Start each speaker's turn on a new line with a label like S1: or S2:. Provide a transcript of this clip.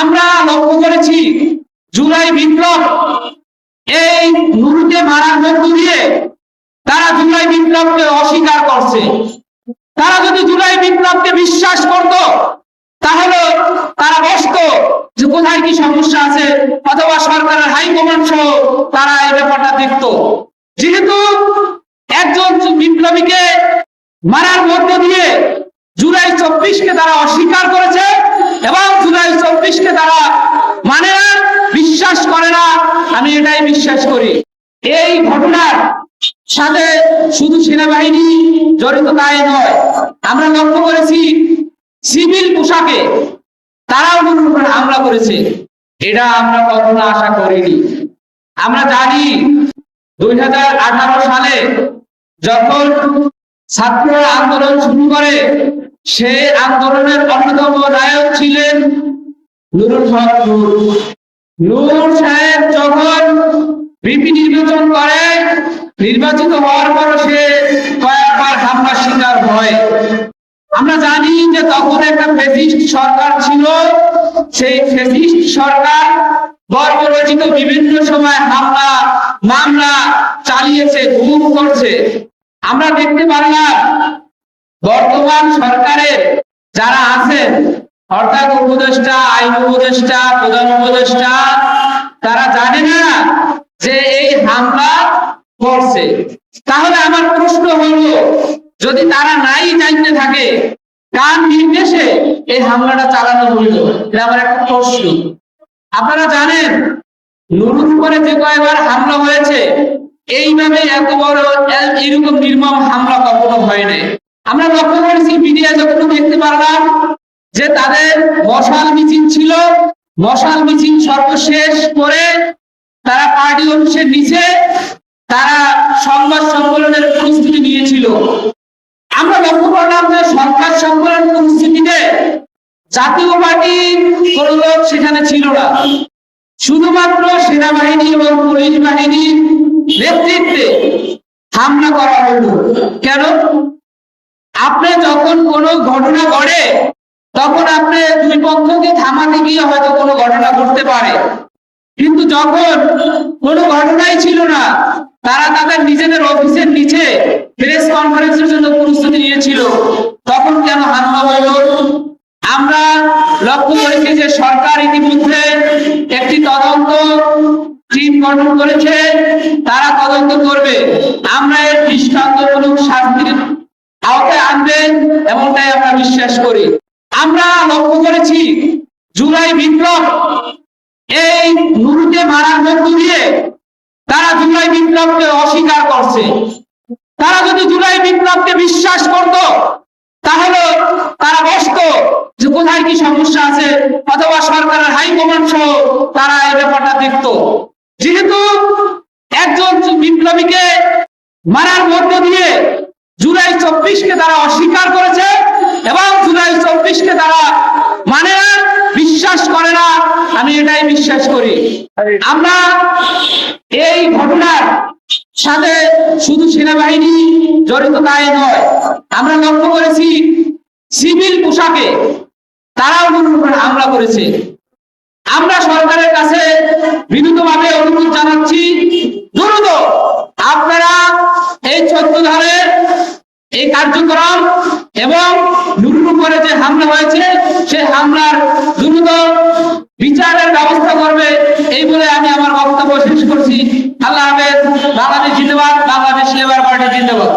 S1: আমরা লক্ষ্য করেছি, জুলাই বিপ্লব, এই নুরুকে মারার মধ্য দিয়ে তারা জুলাই বিপ্লবকে অস্বীকার করছে। তারা যদি জুলাই বিপ্লবকে বিশ্বাস করত, তাহলে তারা বসতো যে কোথায় কি সমস্যা আছে, অথবা সরকারের হাইকমান্ড সহ তারা এই ব্যাপারটা দেখতো। যেহেতু একজন বিপ্লবীকে মারার মধ্য দিয়ে জুলাই চব্বিশকে তারা অস্বীকার করেছে এবং জুলাই চব্বিশকে তারা মানে না, বিশ্বাস করে না, আমি এটাই বিশ্বাস করি। এই ঘটনার সাথে শুধু সেনাবাহিনী জড়িত তাই নয়, আমরা লক্ষ্য করেছি সিভিল পোশাকে তারাও হামলা করেছে। এটা আমরা কখনো আশা করিনি। আমরা জানি দুই হাজার আঠারো সালে যখন ছাত্ররা আন্দোলন শুরু করে সেই আন্দোলনের অন্যতম নায়ক ছিলেন নুরুল হক নূর সাহেব যখন বিপি নির্বাচন করে, নির্বাচিত হওয়ার পর সে কয়েকবার হামলার শিকার হয়। আমরা জানি যে তখন একটা ফেসিস্ট সরকার ছিল। সেই ফেসিস্ট সরকার বর্বরচিত বিভিন্ন সময় হামলা, মামলা চালিয়েছে, গুম করছে। আমরা দেখতে পারলাম বর্তমান সরকারের যারা আছেন অর্থাৎ উপদেষ্টা, আইন উপদেষ্টা, প্রধান উপদেষ্টা, তারা জানে না যে এই হামলা করছে। তাহলে আমার প্রশ্ন হলো, যদি তারা নাই জানতে থাকে, কার নির্দেশে এই হামলাটা চালানো হইল এটা আমার একটা প্রশ্ন। আপনারা জানেন, নুরুর উপরে যে কয়েকবার হামলা হয়েছে, এইভাবে এত বড় এরকম নির্মম হামলা কখনো হয় নাই। আমরা লক্ষ্য করেছি মিডিয়া যখন দেখতে পারলাম যে তাদের মশাল মিছিল ছিল, মশাল মিছিল সর্বশেষ করে তারা পার্টি অফিসের নিচে তারা সংবাদ সম্মেলনের প্রস্তুতি নিয়েছিল। আমরা লক্ষ্য করলাম যে সংবাদ সম্মেলন পরিস্থিতিতে জাতীয় পার্টি কোন লোক সেখানে ছিল না। শুধুমাত্র সেনাবাহিনী এবং পুলিশ বাহিনীর নেতৃত্বে হামলা করা হলো। কেন? আপনি যখন কোনো ঘটনা ঘটে, তখন আপনি দুই পক্ষকে থামাতে গিয়ে হয়তো কোনো ঘটনা ঘটতে পারে। কিন্তু যখন কোনো ঘটনাই ছিল না, তারা তাদের নিজেদের অফিসের নিচে প্রেস কনফারেন্সের জন্য প্রস্তুতি নিয়েছিল। তখন কেন হামলা হলো? আমরা লক্ষ্য করেছি যে সরকার ইতিমধ্যে একটি তদন্ত টিম গঠন করেছে। তারা তদন্ত করবে। আমরা এর দৃষ্টান্তমূলক শাস্তির আওতায় আনবেন, এমনটাই আমরা বিশ্বাস করি। আমরা লক্ষ্য করেছি, জুলাই বিপ্লব, এই নুরুকে মারার মধ্য দিয়ে তারা জুলাই বিপ্লবকে অস্বীকার করছে। তারা যদি জুলাই বিপ্লবকে বিশ্বাস করত, তাহলে তারা বসতো যে কোথায় কি সমস্যা আছে, অথবা সরকারের হাইকমান্ড সহ তারা এই ব্যাপারটা দেখতো। যেহেতু একজন বিপ্লবীকে মারার মধ্য দিয়ে চব্বিশকে তারা অস্বীকার করেছে এবং জুলাই চব্বিশকে তারা মানে না, বিশ্বাস করে না। আমি এটাই বিশ্বাস করি। আমরা এই ঘটনার সাথে শুধু সেনাবাহিনী জড়িত তাই নয়, আমরা লক্ষ্য করেছি সিভিল পোশাকে তারাও নুরুর উপর হামলা করেছে। আমরা সরকারের কাছে বিনীতভাবে অনুরোধ জানাচ্ছি, দ্রুত আপনারা এই চোদ্দ এই কার্যক্রম এবং নুরুর উপরে যে হামলা হয়েছে সে হামলার দ্রুত বিচারের ব্যবস্থা করবে এই বলে আমি আমার বক্তব্য শেষ করছি। আল্লাহ হাফেজ। বাংলাদেশ জিন্দাবাদ, বাংলাদেশ লেবার পার্টি জিন্দাবাদ।